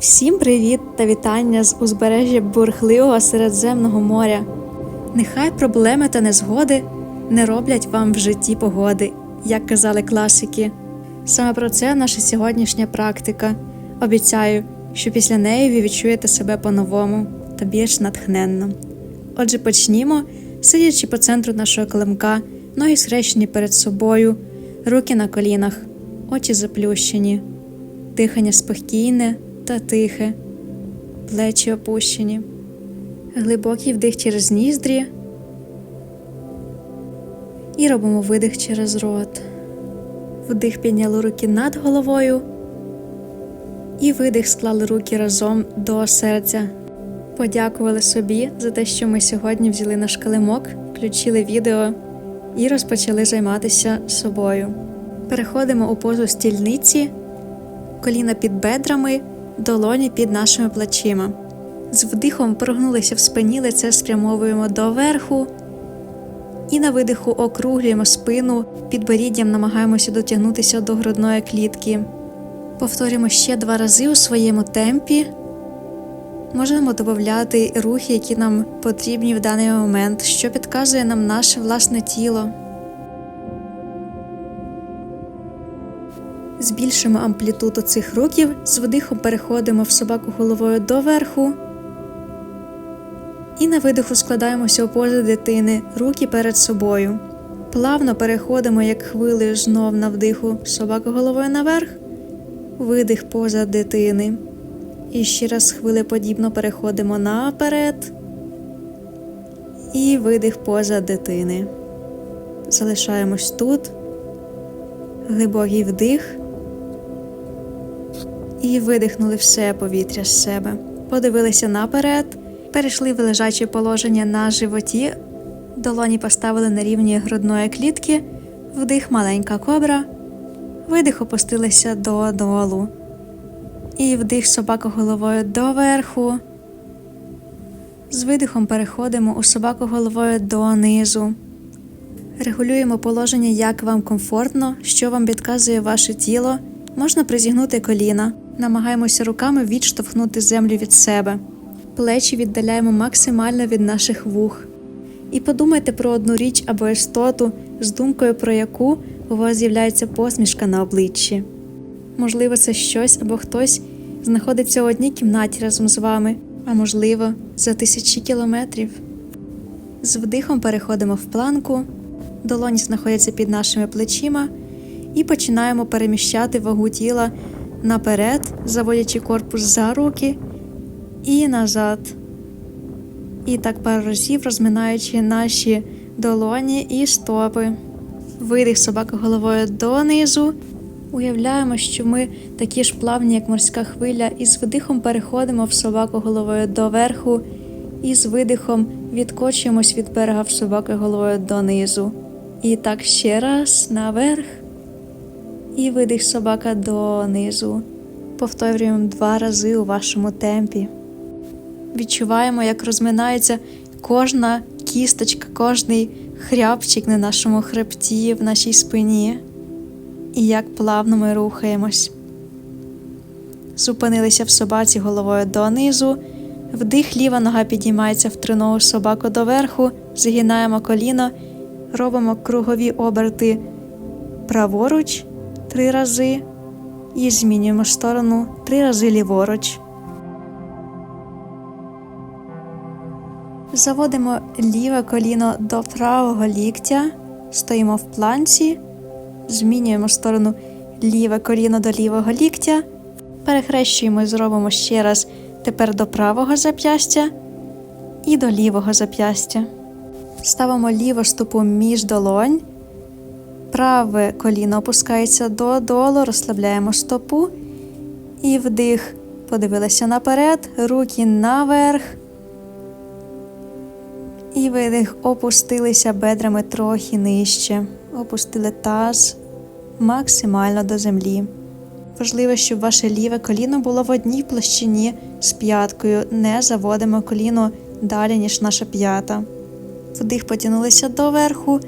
Всім привіт та вітання з узбережжя бурхливого Середземного моря. Нехай проблеми та незгоди не роблять вам в житті погоди, як казали класики. Саме про це наша сьогоднішня практика. Обіцяю, що після неї ви відчуєте себе по-новому та більш натхненно. Отже, почнімо, сидячи по центру нашого килимка, ноги схрещені перед собою, руки на колінах, очі заплющені, дихання спокійне та тихе, плечі опущені, глибокий вдих через ніздрі і робимо видих через рот. Вдих підняли руки над головою і видих склали руки разом до серця. Подякували собі за те, що ми сьогодні взяли наш килимок, включили відео і розпочали займатися собою. Переходимо у позу стільниці, коліна під бедрами, долоні під нашими плечима. З вдихом прогнулися в спині, лице спрямовуємо доверху. І на видиху округлюємо спину, підборіддям намагаємося дотягнутися до грудної клітки. Повторюємо ще два рази у своєму темпі. Можемо додати рухи, які нам потрібні в даний момент, що підказує нам наше власне тіло. Збільшимо амплітуду цих рухів, з вдихом переходимо в собаку головою доверху. І на видиху складаємося у позу дитини, руки перед собою. Плавно переходимо, як хвилею знов на вдиху собака головою наверх, видих поза дитини. І ще раз хвилеподібно переходимо наперед. І видих поза дитини. Залишаємось тут. Глибокий вдих. І видихнули все повітря з себе. Подивилися наперед. Перейшли в лежаче положення на животі, долоні поставили на рівні грудної клітки, вдих маленька кобра, видих опустилися додолу. І вдих собаку головою доверху. З видихом переходимо у собаку головою донизу. Регулюємо положення, як вам комфортно, що вам підказує ваше тіло. Можна призігнути коліна. Намагаємося руками відштовхнути землю від себе плечі віддаляємо максимально від наших вух. І подумайте про одну річ або істоту, з думкою про яку у вас з'являється посмішка на обличчі. Можливо, це щось або хтось знаходиться у одній кімнаті разом з вами, а можливо, за тисячі кілометрів. З вдихом переходимо в планку, долоні знаходяться під нашими плечима, і починаємо переміщати вагу тіла наперед, заводячи корпус за руки і назад. І так пару разів розминаючи наші долоні і стопи. Видих собака головою донизу. Уявляємо, що ми такі ж плавні, як морська хвиля, і з видихом переходимо в собаку головою доверху, і з видихом відкочуємось від берега в собаку головою донизу. І так ще раз наверх. І видих собака донизу. Повторюємо два рази у вашому темпі. Відчуваємо, як розминається кожна кісточка, кожний хрябчик на нашому хребті, в нашій спині, і як плавно ми рухаємось. Зупинилися в собаці головою донизу, вдих ліва нога підіймається в триногу собаку доверху, згинаємо коліно, робимо кругові оберти праворуч три рази. І змінюємо сторону. Три рази ліворуч. Заводимо ліве коліно до правого ліктя, стоїмо в планці, змінюємо сторону ліве коліно до лівого ліктя, перехрещуємо і зробимо ще раз тепер до правого зап'ястя і до лівого зап'ястя. Ставимо ліву стопу між долонь, праве коліно опускається додолу, розслабляємо стопу і вдих. Подивилися наперед, руки наверх. І видих, опустилися бедрами трохи нижче, опустили таз максимально до землі. Важливо, щоб ваше ліве коліно було в одній площині з п'яткою, не заводимо коліно далі, ніж наша п'ята. Вдих потягнулися доверху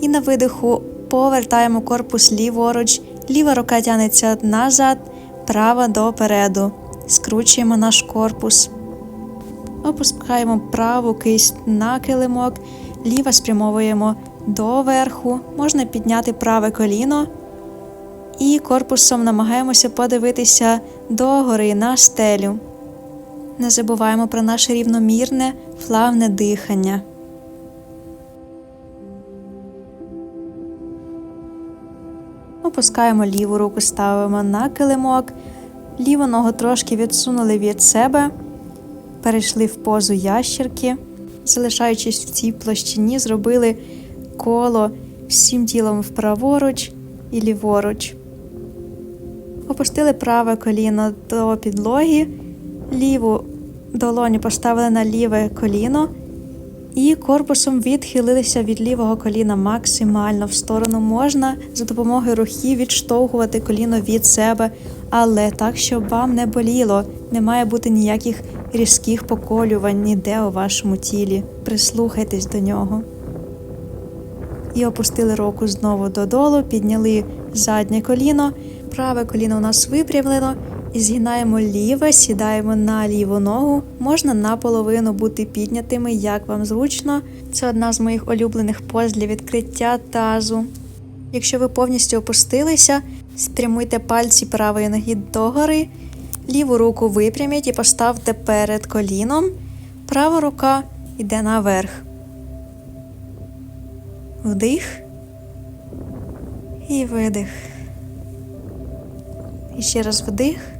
і на видиху повертаємо корпус ліворуч, ліва рука тянеться назад, права допереду. скручуємо наш корпус. Опускаємо праву кисть на килимок, ліва спрямовуємо доверху, можна підняти праве коліно і корпусом намагаємося подивитися догори на стелю. Не забуваємо про наше рівномірне, плавне дихання. Опускаємо ліву руку, ставимо на килимок, ліву ногу трошки відсунули від себе, перейшли в позу ящірки, залишаючись в цій площині, зробили коло всім тілом вправоруч і ліворуч. Опустили праве коліно до підлоги, ліву долоню поставили на ліве коліно і корпусом відхилилися від лівого коліна максимально в сторону. Можна за допомогою рухів відштовхувати коліно від себе, але так, щоб вам не боліло, не має бути ніяких різких поколювань ніде у вашому тілі. Прислухайтесь до нього. І опустили руку знову додолу, підняли заднє коліно, праве коліно у нас випрямлено. І згинаємо ліве, сідаємо на ліву ногу. Можна наполовину бути піднятими, як вам зручно. Це одна з моїх улюблених поз для відкриття тазу. Якщо ви повністю опустилися, спрямуйте пальці правої ноги догори, ліву руку випряміть і поставте перед коліном. Права рука йде наверх. Вдих і видих. І ще раз вдих.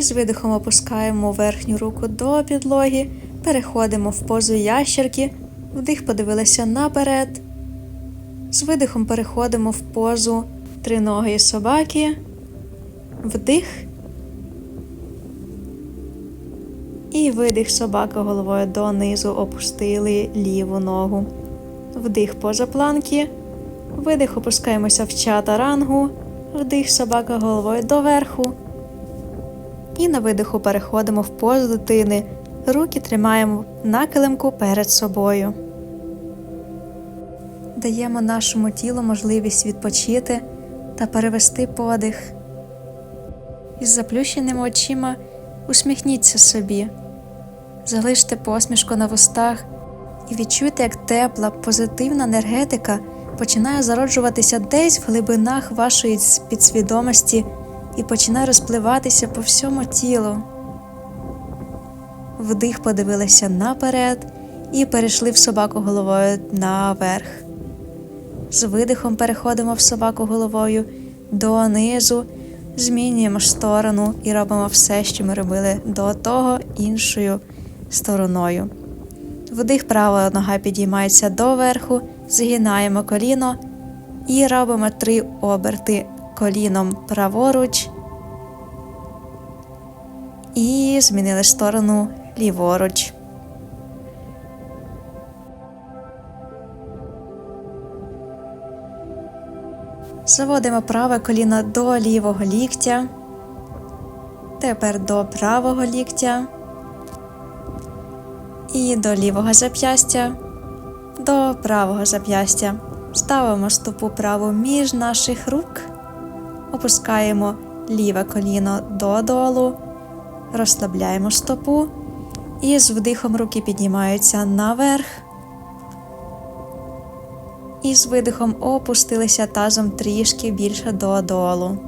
І з видихом опускаємо верхню руку до підлоги, переходимо в позу ящерки, вдих подивилися наперед. З видихом переходимо в позу триногої собаки, вдих. І видих собака головою донизу опустили ліву ногу. Вдих поза планки. Видих опускаємося в чата рангу. Вдих собака головою доверху. І на видиху переходимо в позу дитини. Руки тримаємо на килимку перед собою. Даємо нашому тілу можливість відпочити та перевести подих. Із заплющеними очима усміхніться собі, залиште посмішку на вустах і відчуйте, як тепла, позитивна енергетика починає зароджуватися десь в глибинах вашої підсвідомості і починає розпливатися по всьому тілу. Вдих подивилися наперед і перейшли в собаку головою наверх. З видихом переходимо в собаку головою донизу, змінюємо сторону і робимо все, що ми робили до того іншою стороною. Вдих права нога підіймається доверху, згинаємо коліно і робимо три оберти коліном праворуч. І змінили сторону ліворуч. Заводимо праве коліно до лівого ліктя. Тепер до правого ліктя. І до лівого зап'ястя, до правого зап'ястя. Ставимо стопу праву між наших рук, опускаємо ліве коліно додолу, розслабляємо стопу і з вдихом руки піднімаються наверх. І з видихом опустилися тазом трішки більше додолу.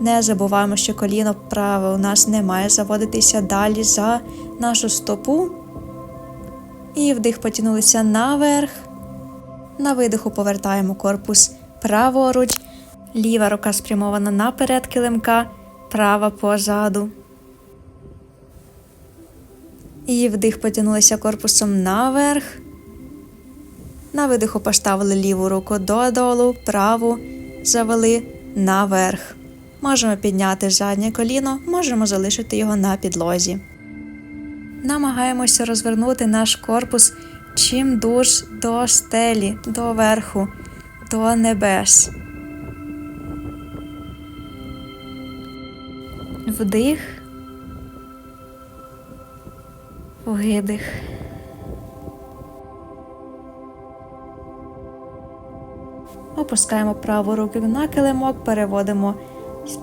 Не забуваємо, що коліно праве у нас не має заводитися далі за нашу стопу. І вдих потягнулися наверх. На видиху повертаємо корпус праворуч, ліва рука спрямована наперед килимка, права позаду. І вдих потягнулися корпусом наверх. На видиху поставили ліву руку додолу, праву завели наверх. Можемо підняти заднє коліно, можемо залишити його на підлозі. Намагаємося розвернути наш корпус чим дуж до стелі, до верху, до небес. Вдих, видих. Опускаємо праву руку на килимок, переводимо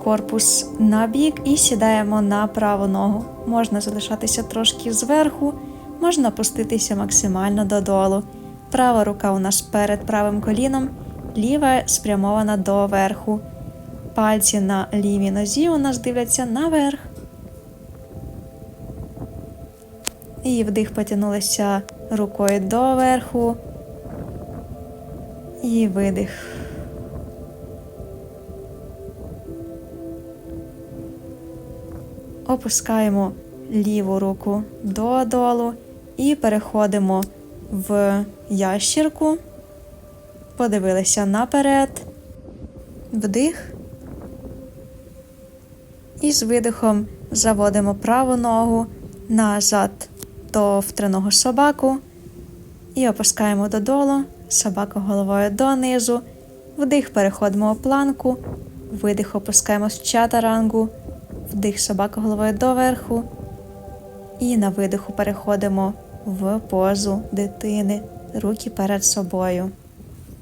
корпус на бік і сідаємо на праву ногу. Можна залишатися трошки зверху, можна опуститися максимально додолу. Права рука у нас перед правим коліном, ліва спрямована до верху. Пальці на лівій нозі у нас дивляться наверх. І вдих потягнулися рукою до верху. І видих. Опускаємо ліву руку додолу і переходимо в ящірку. Подивилися наперед. Вдих. І з видихом заводимо праву ногу назад до втреного собаку. І опускаємо додолу, собаку головою донизу. Вдих переходимо у планку, видих опускаємо з чатарангу, вдих собака головою доверху. І на видиху переходимо в позу дитини, руки перед собою.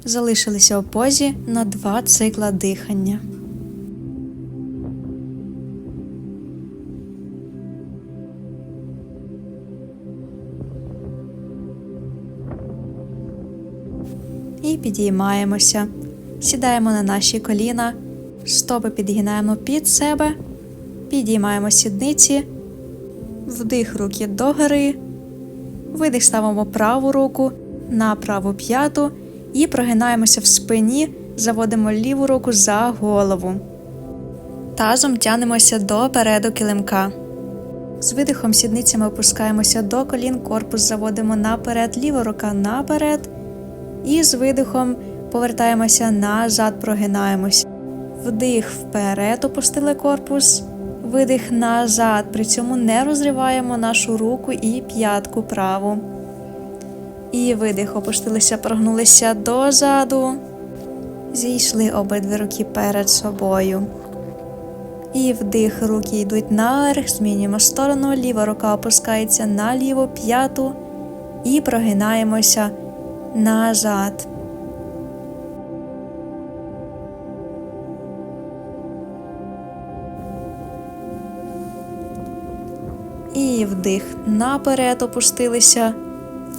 Залишилися у позі на два цикла дихання. Підіймаємося. Сідаємо на наші коліна, стопи підгинаємо під себе, підіймаємо сідниці, вдих руки догори, видих ставимо праву руку на праву п'яту і прогинаємося в спині, заводимо ліву руку за голову. Тазом тянемося до переду килимка. З видихом сідницями опускаємося до колін, корпус заводимо наперед, ліва рука наперед. І з видихом повертаємося назад, прогинаємось. Вдих вперед, опустили корпус, видих назад. При цьому не розриваємо нашу руку і п'ятку праву. І видих, опустилися, прогнулися дозаду. Зійшли обидві руки перед собою. І вдих, руки йдуть наверх, змінюємо сторону, ліва рука опускається на ліву п'яту і прогинаємося назад. І вдих наперед опустилися,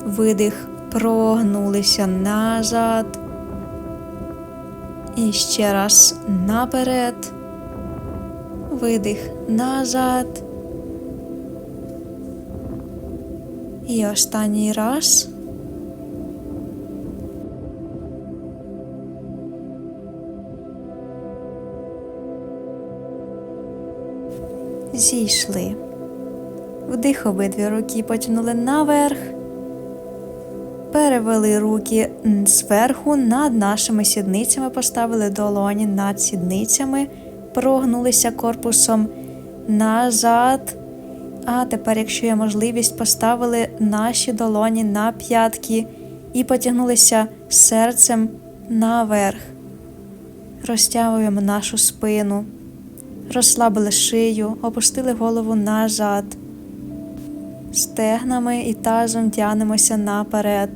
видих, прогнулися назад. І ще раз наперед, видих назад. І останній раз. Зійшли. Вдих обидві руки потягнули наверх. Перевели руки зверху над нашими сідницями, поставили долоні над сідницями, прогнулися корпусом назад. А тепер, якщо є можливість, поставили наші долоні на п'ятки і потягнулися серцем наверх. Розтягуємо нашу спину, розслабили шию, опустили голову назад. Стегнами і тазом тянемося наперед,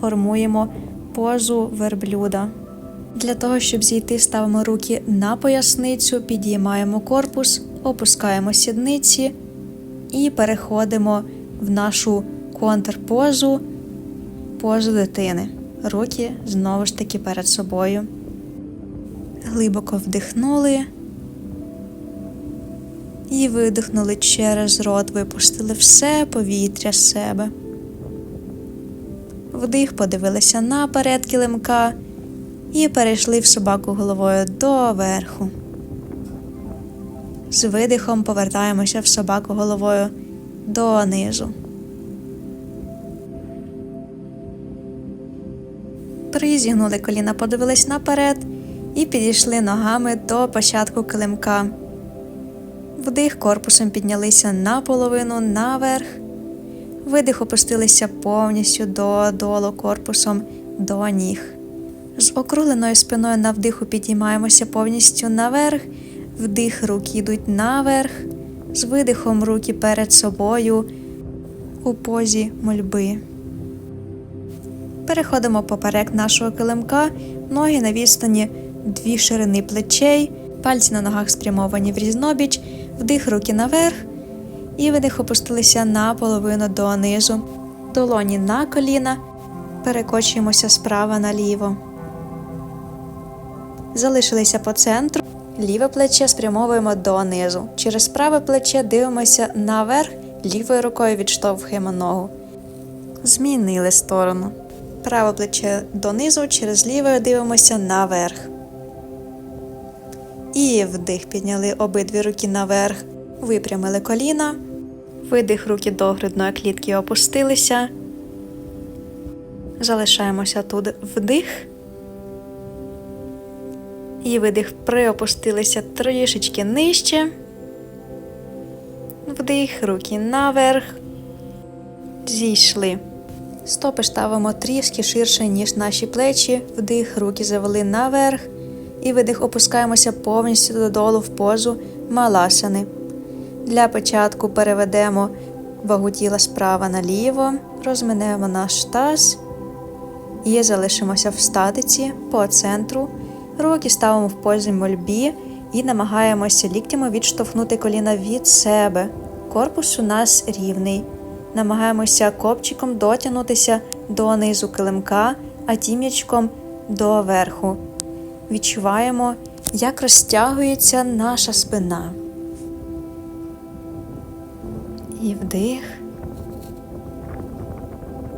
формуємо позу верблюда. Для того, щоб зійти, ставимо руки на поясницю, підіймаємо корпус, опускаємо сідниці і переходимо в нашу контрпозу, позу дитини. Руки знову ж таки перед собою. Глибоко вдихнули. І видихнули через рот, випустили все повітря з себе. Вдих, подивилися наперед килимка і перейшли в собаку головою доверху. З видихом повертаємося в собаку головою донизу. Призігнули коліна, подивились наперед і підійшли ногами до початку килимка. Вдих корпусом піднялися наполовину наверх. Видих опустилися повністю додолу корпусом до ніг. З округленою спиною на вдиху підіймаємося повністю наверх. Вдих руки йдуть наверх. З видихом руки перед собою у позі мольби. Переходимо поперек нашого килимка, ноги на відстані дві ширини плечей. Пальці на ногах спрямовані в різнобіч, вдих руки наверх і видих опустилися наполовину донизу. Долоні на коліна, перекочуємося справа наліво. Залишилися по центру. Ліве плече спрямовуємо донизу. Через праве плече дивимося наверх, лівою рукою відштовхуємо ногу. Змінили сторону. Праве плече донизу, через ліве дивимося наверх. І вдих підняли обидві руки наверх, випрямили коліна. Видих руки до грудної клітки опустилися. Залишаємося тут вдих. І видих приопустилися трішечки нижче. Вдих, руки наверх. Зійшли. Стопи ставимо трішки ширше, ніж наші плечі. Вдих, руки завели наверх. І видих опускаємося повністю додолу в позу маласани. Для початку переведемо вагу тіла справа наліво, розминемо наш таз і залишимося в статиці по центру. Руки ставимо в позі мольбі і намагаємося ліктями відштовхнути коліна від себе. Корпус у нас рівний. Намагаємося копчиком дотягнутися до низу килимка, а тім'ячком до верху. Відчуваємо, як розтягується наша спина. І вдих,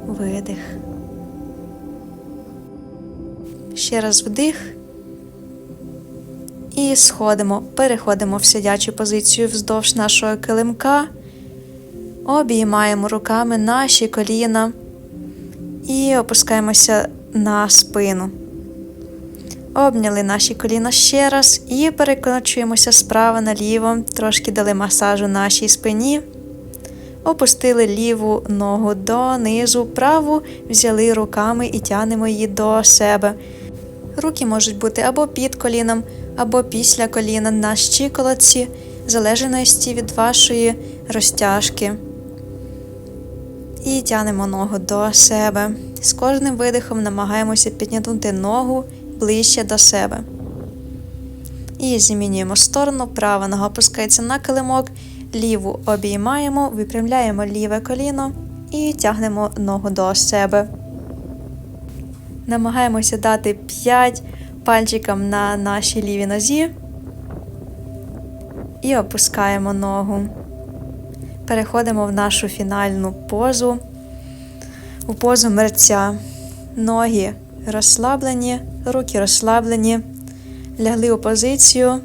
видих. Ще раз вдих. І сходимо, переходимо в сидячу позицію вздовж нашого килимка, обіймаємо руками наші коліна і опускаємося на спину. Обняли наші коліна ще раз і перекочуємося справа наліво, трошки дали масажу нашій спині. Опустили ліву ногу донизу, праву взяли руками і тянемо її до себе. Руки можуть бути або під коліном, або після коліна на щиколотці, в залежності від вашої розтяжки. І тянемо ногу до себе. З кожним видихом намагаємося піднятути ногу ближче до себе. І змінюємо сторону, права нога опускається на килимок, ліву обіймаємо, випрямляємо ліве коліно і тягнемо ногу до себе. Намагаємося дати 5 пальчикам на нашій лівій нозі і опускаємо ногу. Переходимо в нашу фінальну позу, у позу мерця. Ноги розслаблені, руки розслаблені, лягли у позицію,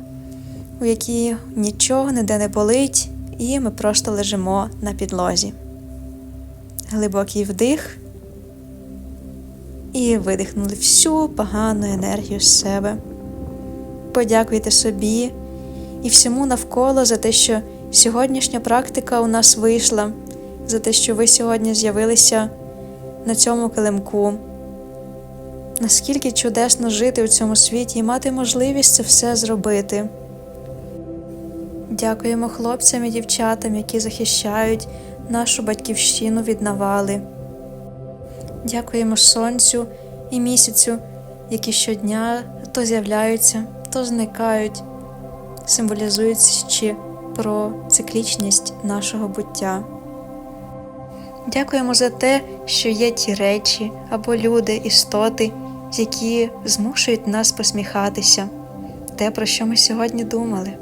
у якій нічого ніде не болить, і ми просто лежимо на підлозі. Глибокий вдих. І видихнули всю погану енергію з себе. Подякуйте собі і всьому навколо за те, що сьогоднішня практика у нас вийшла, за те, що ви сьогодні з'явилися на цьому килимку. Наскільки чудесно жити у цьому світі і мати можливість це все зробити. Дякуємо хлопцям і дівчатам, які захищають нашу батьківщину від навали. Дякуємо сонцю і місяцю, які щодня то з'являються, то зникають, символізуючи про циклічність нашого буття. Дякуємо за те, що є ті речі або люди, істоти, які змушують нас посміхатися, те, про що ми сьогодні думали.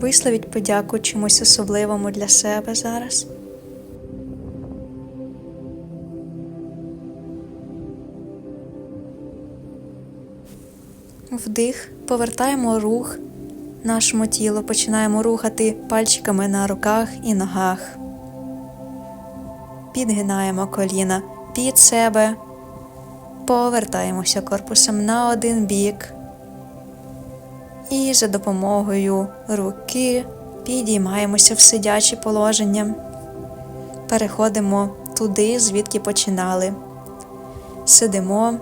Висловіть подяку чомусь особливому для себе зараз. Вдих, повертаємо рух нашому тілу, починаємо рухати пальчиками на руках і ногах. Підгинаємо коліна під себе, повертаємося корпусом на один бік. І за допомогою руки підіймаємося в сидяче положення. Переходимо туди, звідки починали. Сидимо,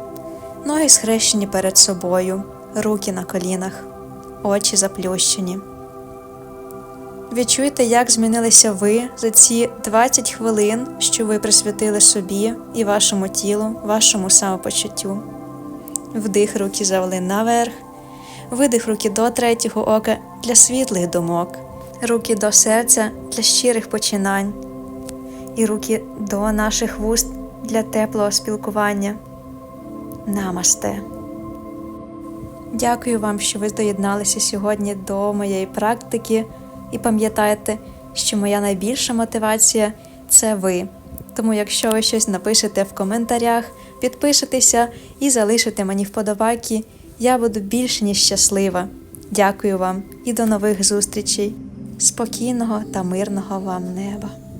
ноги схрещені перед собою, руки на колінах, очі заплющені. Відчуйте, як змінилися ви за ці 20 хвилин, що ви присвятили собі і вашому тілу, вашому самопочуттю. Вдих руки завели наверх, Видих руки до третього ока для світлих думок, руки до серця для щирих починань, і руки до наших вуст для теплого спілкування. Намасте. Дякую вам, що ви доєдналися сьогодні до моєї практики і пам'ятайте, що моя найбільша мотивація це ви. Тому, якщо ви щось напишете в коментарях, підпишетеся і залишите мені вподобайки, я буду більш ніж щаслива. Дякую вам і до нових зустрічей. Спокійного та мирного вам неба!